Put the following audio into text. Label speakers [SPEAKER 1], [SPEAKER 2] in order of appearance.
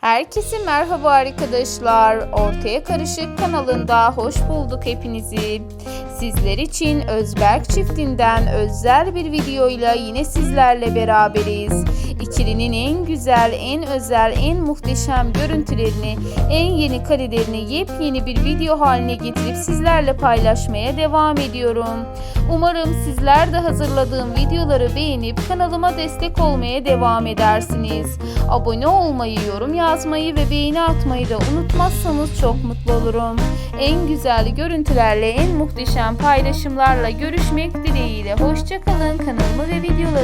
[SPEAKER 1] Herkese merhaba arkadaşlar. Ortaya Karışık kanalında hoş bulduk hepinizi. Sizler için Özberk çiftinden özel bir videoyla yine sizlerle beraberiz. İkilinin en güzel, en özel, en muhteşem görüntülerini, en yeni karelerini yepyeni bir video haline getirip sizlerle paylaşmaya devam ediyorum. Umarım sizler de hazırladığım videoları beğenip kanalıma destek olmaya devam edersiniz. Abone olmayı, yorum yazmayı ve beğeni atmayı da unutmazsanız çok mutlu olurum. En güzel görüntülerle, en muhteşem paylaşımlarla görüşmek dileğiyle. Hoşçakalın. Kanalımı ve kalın.